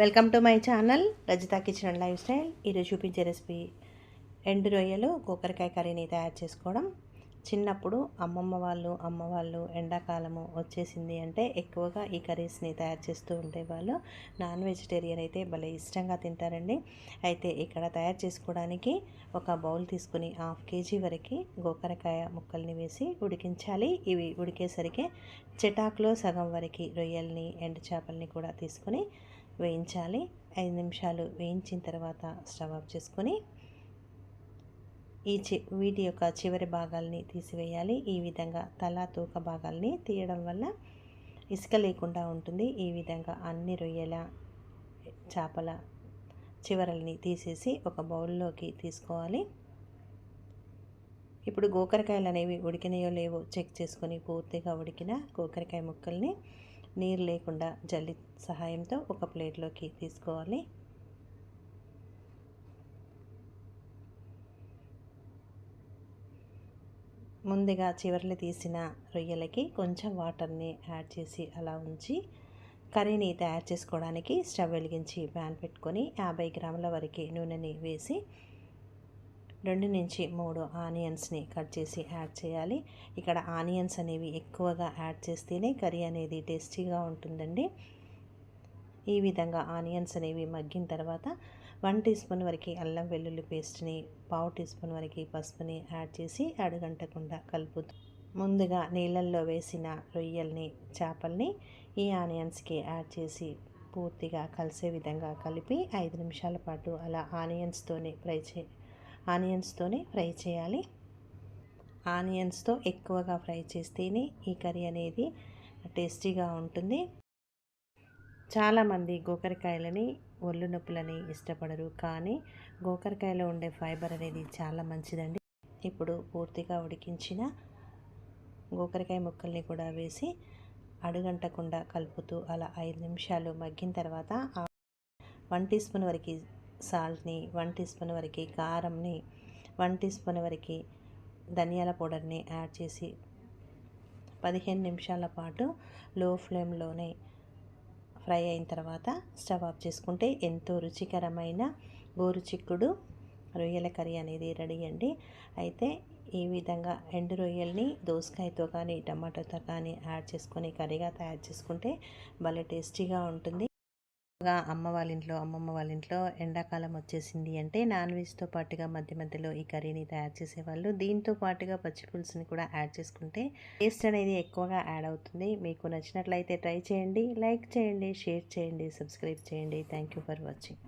Welcome to my channel Rajitha kitchen and lifestyle. ఈరోజు చూపించే recipe ఎండు రొయ్యలు గోకరకాయ కర్రీని తయారు చేసుకోవడం. చిన్నప్పుడు అమ్మమ్మ వాళ్ళు అమ్మ వాళ్ళు ఎండాకాలము వచ్చేసింది అంటే ఎక్కువగా ఈ కర్రీస్ని తయారు చేస్తూ ఉండేవాళ్ళు. నాన్ వెజిటేరియన్ అయితే భలే ఇష్టంగా తింటారండి. అయితే ఇక్కడ తయారు చేసుకోవడానికి ఒక బౌల్ తీసుకుని హాఫ్ కేజీ వరకు గోకరకాయ ముక్కల్ని వేసి ఉడికించాలి. ఇవి ఉడికేసరికి చెటాకులో సగం వరకు రొయ్యల్ని ఎండు చేపల్ని కూడా తీసుకొని వేయించాలి. ఐదు నిమిషాలు వేయించిన తర్వాత స్టవ్ ఆఫ్ చేసుకొని ఈ చి వీటి యొక్క చివరి భాగాల్ని తీసివేయాలి. ఈ విధంగా తల తూక భాగాల్ని తీయడం వల్ల ఇసుక లేకుండా ఉంటుంది. ఈ విధంగా అన్ని రొయ్యల చేపల చివరల్ని తీసేసి ఒక బౌల్లోకి తీసుకోవాలి. ఇప్పుడు గోకరకాయలు అనేవి ఉడికినాయో లేవో చెక్ చేసుకొని పూర్తిగా ఉడికిన గోకరకాయ ముక్కల్ని నీరు లేకుండా జల్లి సహాయంతో ఒక ప్లేట్లోకి తీసుకోవాలి. ముందుగా చివరిలో తీసిన రొయ్యలకి కొంచెం వాటర్ని యాడ్ చేసి అలా ఉంచి కర్రీని తయారు చేసుకోవడానికి స్టవ్ వెలిగించి ప్యాన్ పెట్టుకొని యాభై గ్రాముల వరకు నూనెని వేసి రెండు నుంచి మూడు ఆనియన్స్ని కట్ చేసి యాడ్ చేయాలి. ఇక్కడ ఆనియన్స్ అనేవి ఎక్కువగా యాడ్ చేస్తేనే కర్రీ అనేది టేస్టీగా ఉంటుందండి. ఈ విధంగా ఆనియన్స్ అనేవి మగ్గిన తర్వాత వన్ టీ స్పూన్ వరకు అల్లం వెల్లుల్లి పేస్ట్ని పావు టీ స్పూన్ వరకు పసుపుని యాడ్ చేసి అడుగంటకుండా కలుపుతూ ముందుగా నీళ్ళల్లో వేసిన రొయ్యల్ని చేపల్ని ఈ ఆనియన్స్కి యాడ్ చేసి పూర్తిగా కలిసే విధంగా కలిపి ఐదు నిమిషాల పాటు అలా ఆనియన్స్తోనే ఫ్రై చే ఆనియన్స్తోనే ఫ్రై చేయాలి. ఆనియన్స్తో ఎక్కువగా ఫ్రై చేస్తేనే ఈ కర్రీ అనేది టేస్టీగా ఉంటుంది. చాలామంది గోకరకాయలని ఒళ్ళు నొప్పులని ఇష్టపడరు కానీ గోకరకాయలో ఉండే ఫైబర్ అనేది చాలా మంచిదండి. ఇప్పుడు పూర్తిగా ఉడికించిన గోకరకాయ ముక్కల్ని కూడా వేసి అడుగంటకుండా కలుపుతూ అలా ఐదు నిమిషాలు మగ్గిన తర్వాత వన్ టీ స్పూన్ వరకు సాల్ట్ని వన్ టీ స్పూన్ వరకు కారంని వన్ టీ స్పూన్ వరకు ధనియాల పౌడర్ని యాడ్ చేసి పదిహేను నిమిషాల పాటు లో ఫ్లేమ్లోనే ఫ్రై అయిన తర్వాత స్టవ్ ఆఫ్ చేసుకుంటే ఎంతో రుచికరమైన గోరు చిక్కుడు రొయ్యల కర్రీ అనేది రెడీ అండి. అయితే ఈ విధంగా ఎండు రొయ్యల్ని దోసకాయతో కానీ టమాటోతో కానీ యాడ్ చేసుకొని కర్రీగా తయారు చేసుకుంటే భలే టేస్టీగా ఉంటుంది. అమ్మ వాళ్ళ ఇంట్లో అమ్మమ్మ వాళ్ళ ఇంట్లో ఎండాకాలం వచ్చేసింది అంటే నాన్ వెజ్తో పాటుగా మధ్య మధ్యలో ఈ కర్రీని తయారు చేసేవాళ్ళు. దీంతో పాటుగా పచ్చి పులుసుని కూడా యాడ్ చేసుకుంటే టేస్ట్ అనేది ఎక్కువగా యాడ్ అవుతుంది. మీకు నచ్చినట్లయితే ట్రై చేయండి లైక్ చేయండి షేర్ చేయండి సబ్స్క్రైబ్ చేయండి. Thank you for watching.